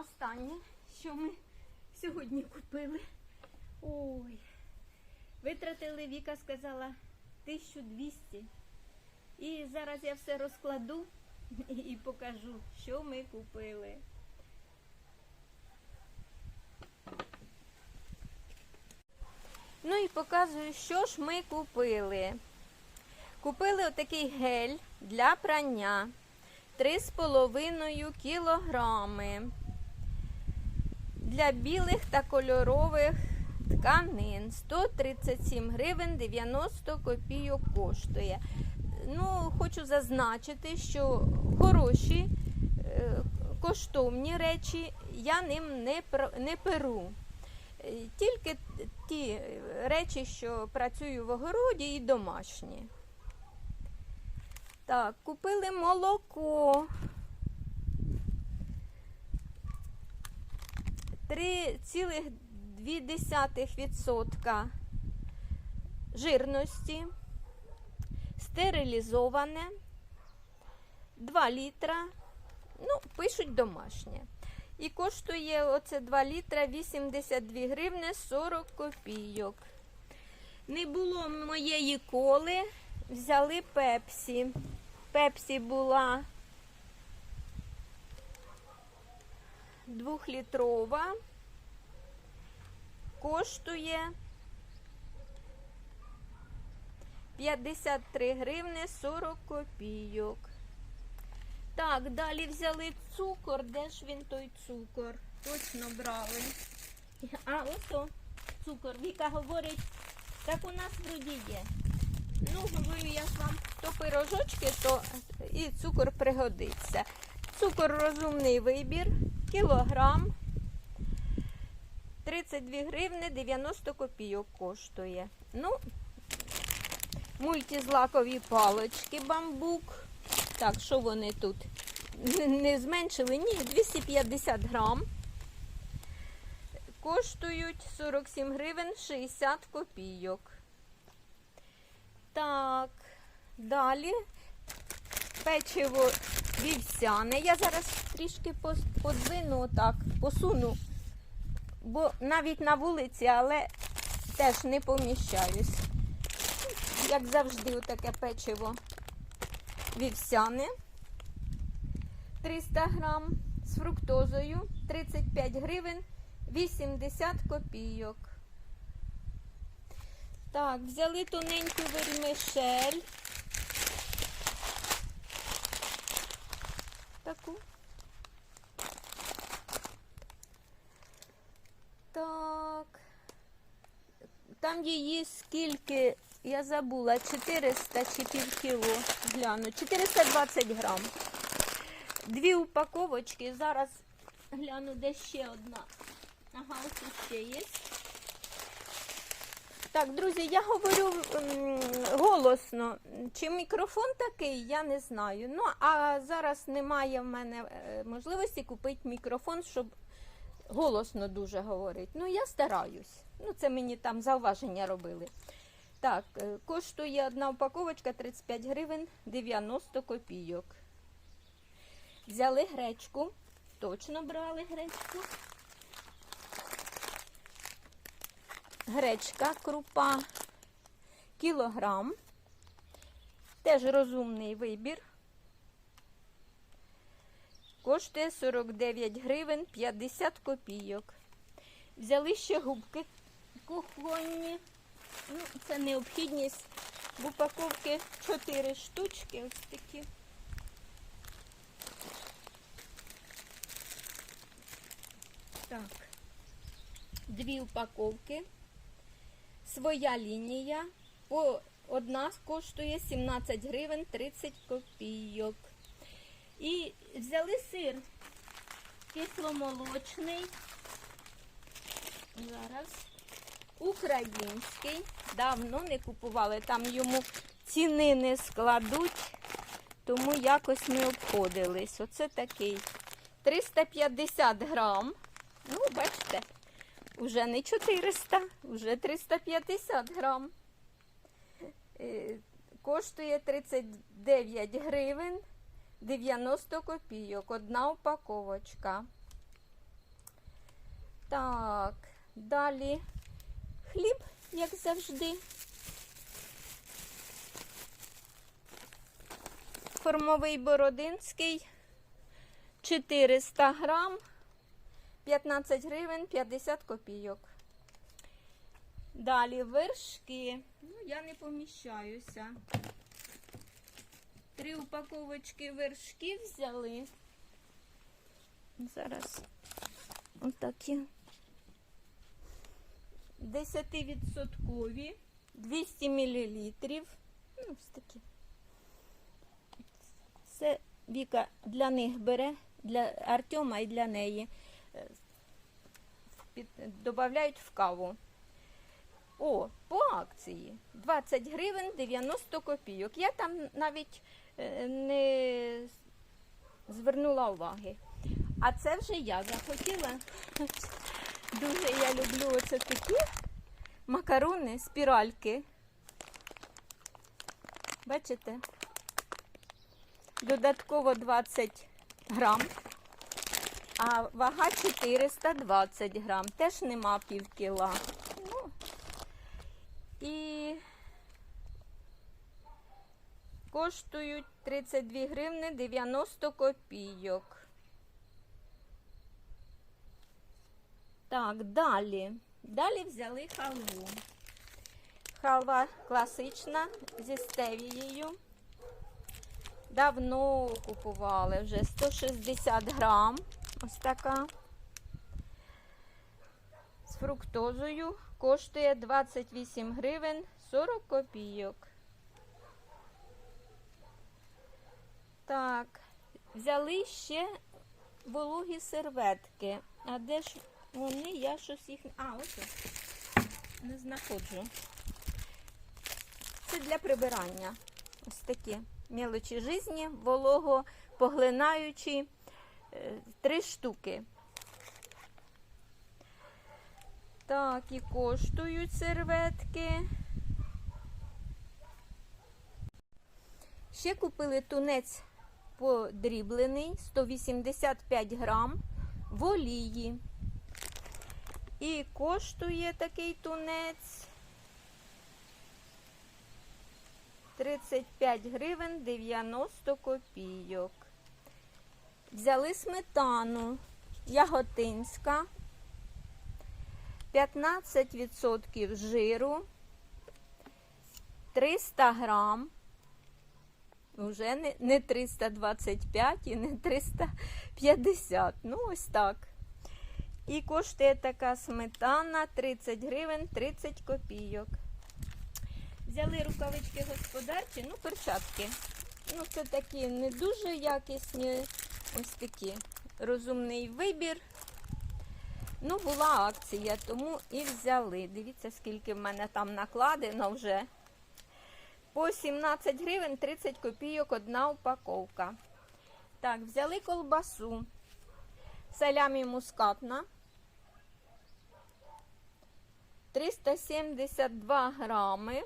останнє, що ми сьогодні купили. Ой. Витратили, Віка сказала, 1200. І зараз я все розкладу і покажу, що ми купили. Ну і показую, що ж ми купили. Купили отакий гель для прання 3,5 кілограми для білих та кольорових тканин 137 гривень 90 копійок коштує. Ну, хочу зазначити, що хороші е, коштовні речі я ним не, не перу. Е, Тільки ті речі, що працюю в огороді і домашні. Так, купили молоко. 3,2% жирності, стерилізоване, 2 літра, ну, пишуть домашнє. І коштує оце 2 літра 82 гривни 40 копійок. Не було моєї коли, взяли пепсі. Пепсі була двохлітрова, коштує 53 гривни 40 копійок. Так, далі взяли цукор. Де ж він той цукор? Точно брали. А, ось цукор. Віка говорить, так у нас вроді є. Ну, говорю я ж вам, то пирожочки, то і цукор пригодиться. Цукор розумний вибір, кілограм. 32 гривни 90 копійок коштує. Ну, мультизлакові палочки бамбук. Так, що вони тут? Не зменшили? Ні, 250 грам. Коштують 47 гривень 60 копійок. Так, далі печиво вівсяне. Я зараз трішки подвину отак, посуну, бо навіть на вулиці, але теж не поміщаюсь. Як завжди, отаке печиво вівсяне. 300 грам з фруктозою 35 гривень 80 копійок. Так, взяли тоненьку вермишель. Таку. Так. Там її скільки, я забула, 400 чи пів кіло. Гляну, 420 грам. Дві упаковочки. Зараз гляну, де ще одна. Ага, ось ще є. Так, друзі, я говорю голосно. Чи мікрофон такий, я не знаю. Ну, а зараз немає в мене е, можливості купити мікрофон, щоб голосно дуже говорити. Ну, я стараюсь. Ну, це мені там зауваження робили. Так, е, коштує одна упаковочка 35 гривень 90 копійок. Взяли гречку. Точно брали гречку. Гречка, крупа, кілограм. Теж розумний вибір. Коштує 49 гривень 50 копійок. Взяли ще губки кухонні. Ну, це необхідність. В упаковці 4 штучки ось такі. Так, дві упаковки. Своя лінія. По одна коштує 17 гривень 30 копійок. І взяли сир кисломолочний. Зараз. Український. Давно не купували. Там йому ціни не складуть, тому якось ми обходились. Оце такий. 350 грам. Ну, бачите, вже не 400, вже 350 грам. Е, Коштує 39 гривень 90 копійок. Одна упаковочка. Так, далі хліб, як завжди. Формовий бородинський 400 грам, 15 гривень 50 копійок. Далі вершки. Ну, я не поміщаюся. Три упаковочки вершків взяли. Зараз отакі. 10% 200 мл. Ну, ось такі. Це Віка для них бере, для Артема і для неї. Додають в каву. О, по акції 20 гривень 90 копійок. Я там навіть е, не звернула уваги. А це вже я захотіла. Дуже я люблю оце такі макарони, спіральки. Бачите? Додатково 20 грам, а вага 420 грам. Теж нема пів кіла. Ну, і коштують 32 гривни 90 копійок. Так, далі. Далі взяли халву. Халва класична зі стевією. Давно купували вже 160 грам. Ось така. З фруктозою коштує 28 гривень 40 копійок. Так, взяли ще вологі серветки. А де ж вони? Я щось їх. А, ось. Не знаходжу. Це для прибирання. Ось такі мелочі жизні, волого поглинаючі три штуки. Так, і коштують серветки. Ще купили тунець подріблений 185 грам в олії. І коштує такий тунець 35 гривень 90 копійок. Взяли сметану яготинська, 15% жиру, 300 грам. Не, не 325 і не 350. Ну, ось так. І коштує така сметана 30 гривень 30 копійок. Взяли рукавички господарчі, ну, перчатки. Ну, це такі не дуже якісні, ось такі. Розумний вибір. Ну, була акція, тому і взяли. Дивіться, скільки в мене там накладено вже. По 17 гривень 30 копійок одна упаковка. Так, взяли колбасу. Салямі мускатна. 372 грами.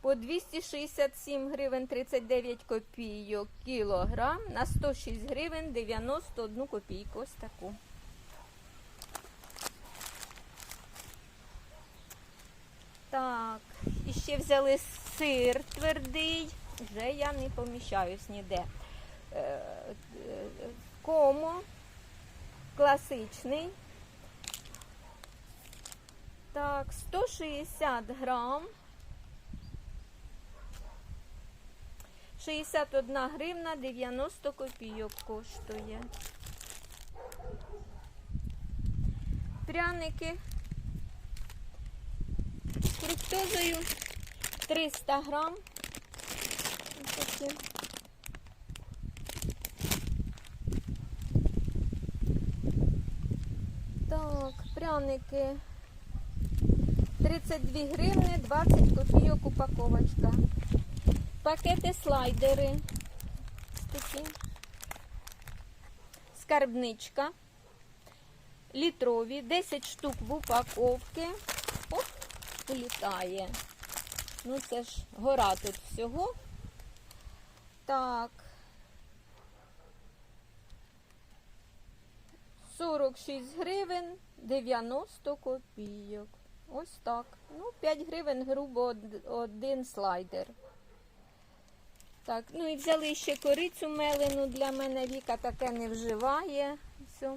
По 267 гривень 39 копійок кілограм на 106 гривень 91 копійку. Ось таку. Так, і ще взяли сир твердий. Вже я не поміщаюсь ніде. Е, е, Комо класичний. Так, 160 грам. 61 гривна 90 копійок коштує. Пряники з фруктозою 300 грам. Такі. Так, пряники 32 гривни 20 копійок упаковочка. Пакети слайдери. Такі. Скарбничка. Літрові, 10 штук в упаковці. Оп, літає. Ну, це ж гора тут всього. Так. 46 гривень 90 копійок. Ось так. Ну, 5 гривень грубо один слайдер. Так, ну і взяли ще корицю мелену для мене. Віка таке не вживає. Все.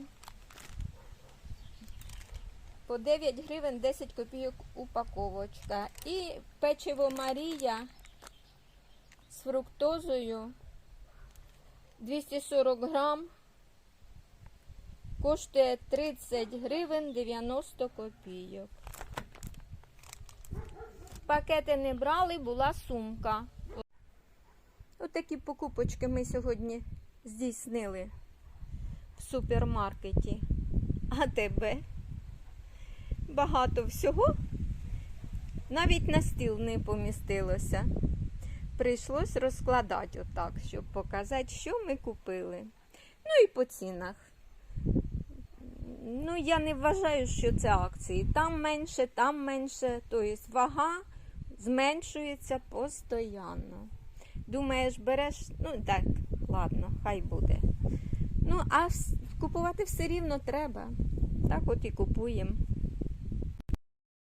По 9 гривень 10 копійок упаковочка. І печиво Марія з фруктозою 240 грам. Коштує 30 гривень 90 копійок. Пакети не брали, була сумка. Отакі покупочки ми сьогодні здійснили в супермаркеті. А тебе? Багато всього. Навіть на стіл не помістилося. Прийшлось розкладати отак, щоб показати, що ми купили. Ну і по цінах. Ну, я не вважаю, що це акції. Там менше, там менше. Тобто вага зменшується постійно. Думаєш, береш, ну так, ладно, хай буде. Ну, а купувати все рівно треба. Так от і купуємо.